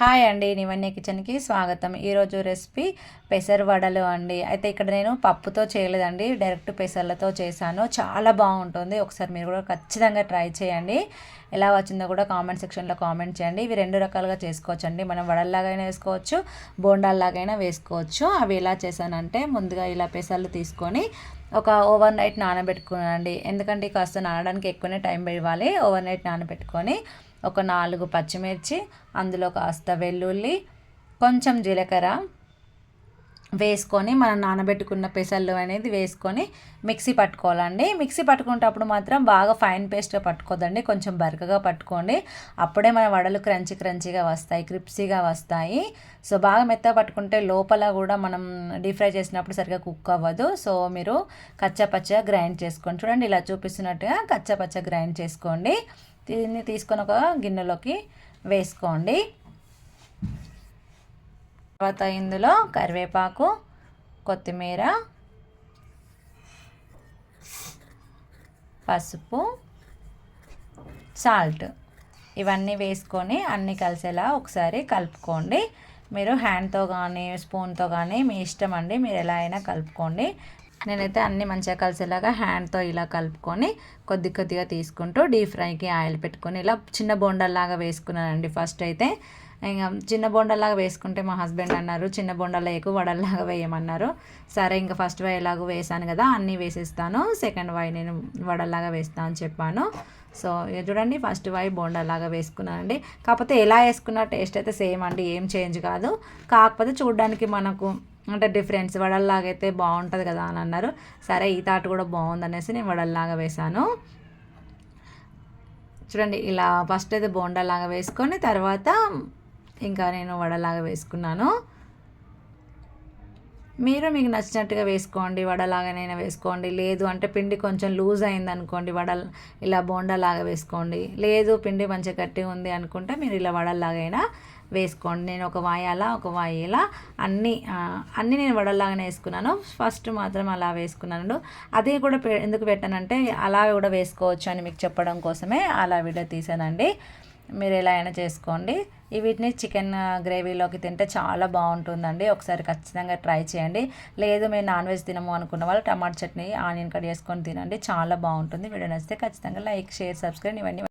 Hi అండి నివన్య కిచెన్కి స్వాగతం. ఈరోజు రెసిపీ పెసర వడలు అండి. అయితే ఇక్కడ నేను పప్పుతో చేయలేదండి డైరెక్ట్ పెసర్లతో చేశాను. చాలా బాగుంటుంది. ఒకసారి మీరు కూడా ఖచ్చితంగా ట్రై చేయండి. ఎలా వచ్చిందో కూడా కామెంట్ సెక్షన్లో కామెంట్ చేయండి. ఇవి రెండు రకాలుగా చేసుకోవచ్చు అండి మనం వడల్లాగైనా వేసుకోవచ్చు బోండాల్లాగైనా వేసుకోవచ్చు. అవి ఎలా చేశానంటే ముందుగా ఇలా పెసర్లు తీసుకొని ఒక ఓవర్ నైట్ నానబెట్టుకునండి. ఎందుకంటే కాస్త నానడానికి ఎక్కువనే టైం ఇవ్వాలి. ఓవర్ నైట్ నానబెట్టుకొని ఒక నాలుగు పచ్చిమిర్చి అందులో కాస్త వెల్లుల్లి కొంచెం జీలకర్ర వేసుకొని మనం నానబెట్టుకున్న పెసల్లు అనేది వేసుకొని మిక్సీ పట్టుకోవాలండి. మిక్సీ పట్టుకునేటప్పుడు మాత్రం బాగా ఫైన్ పేస్ట్గా పట్టుకోదండి. కొంచెం బరకగా పట్టుకోండి. అప్పుడే మన వడలు క్రంచి క్రంచిగా వస్తాయి క్రిప్సీగా వస్తాయి. సో బాగా మెత్తగా పట్టుకుంటే లోపల కూడా మనం డీప్ ఫ్రై చేసినప్పుడు సరిగ్గా కుక్ అవ్వదు. సో మీరు కచ్చపచ్చగా గ్రైండ్ చేసుకోండి. చూడండి ఇలా చూపిస్తున్నట్టుగా కచ్చపచ్చ గ్రైండ్ చేసుకోండి. దీన్ని తీసుకొని ఒక గిన్నెలోకి వేసుకోండి. తర్వాత ఇందులో కరివేపాకు కొత్తిమీర పసుపు సాల్ట్. ఇవన్నీ వేసుకొని అన్నీ కలిసేలా ఒకసారి కలుపుకోండి. మీరు హ్యాండ్తో కానీ స్పూన్తో కానీ మీ ఇష్టం అండి మీరు ఎలా అయినా కలుపుకోండి. నేనైతే అన్ని మంచిగా కలిసేలాగా హ్యాండ్తో ఇలా కలుపుకొని కొద్ది కొద్దిగా తీసుకుంటూ డీప్ ఫ్రైకి ఆయిల్ పెట్టుకొని ఇలా చిన్న బొండల్లాగా వేసుకున్నానండి ఫస్ట్ అయితే. ఇంకా చిన్న బొండల్లాగా వేసుకుంటే మా హస్బెండ్ అన్నారు చిన్న బొండలు ఎక్కువ వడల్లాగా వేయమన్నారు. సరే ఇంకా ఫస్ట్ వై ఎలాగో వేసాను కదా అన్నీ వేసేస్తాను. సెకండ్ వై నేను వడల్లాగా వేస్తాను అని చెప్పాను. సో ఇక చూడండి ఫస్ట్ వై బోండాలాగా వేసుకున్నానండి. కాకపోతే ఎలా వేసుకున్న టేస్ట్ అయితే సేమ్ అండి ఏం చేంజ్ కాదు. కాకపోతే చూడడానికి మనకు అంటే డిఫరెన్స్ వడల్లాగా అయితే బాగుంటుంది కదా అని అన్నారు. సరే ఈ తాటు కూడా బాగుంది అనేసి నేను వడల్లాగా వేశాను చూడండి ఇలా ఫస్ట్ అయితే బోండాలాగా వేసుకొని తర్వాత ఇంకా నేను వడలాగా వేసుకున్నాను. మీరు మీకు నచ్చినట్టుగా వేసుకోండి వడలాగానైనా వేసుకోండి. లేదు అంటే పిండి కొంచెం లూజ్ అయింది అనుకోండి వడ ఇలా బోండాలాగా వేసుకోండి. లేదు పిండి మంచిగా గట్టిగా ఉంది అనుకుంటే మీరు ఇలా వడల్లాగైనా వేసుకోండి. నేను ఒక వాయాలా ఒక వాయేలా అన్నీ అన్నీ నేను వడల్లాగానే వేసుకున్నాను. ఫస్ట్ మాత్రం అలా వేసుకున్నాను. అదే కూడా ఎందుకు పెట్టానంటే అలా కూడా వేసుకోవచ్చు అని మీకు చెప్పడం కోసమే అలా వీడియో తీసానండి. మీరు ఎలా అయినా చేసుకోండి. ఈ వీటిని చికెన్ గ్రేవీలోకి తింటే చాలా బాగుంటుందండి. ఒకసారి ఖచ్చితంగా ట్రై చేయండి. లేదు మేము నాన్ వెజ్ తినము అనుకున్న వాళ్ళు టమాటా చట్నీ ఆనియన్ కట్ చేసుకొని తినండి. చాలా బాగుంటుంది. వీడియో నచ్చితే ఖచ్చితంగా లైక్ షేర్ సబ్స్క్రైబ్ ఇవన్నీ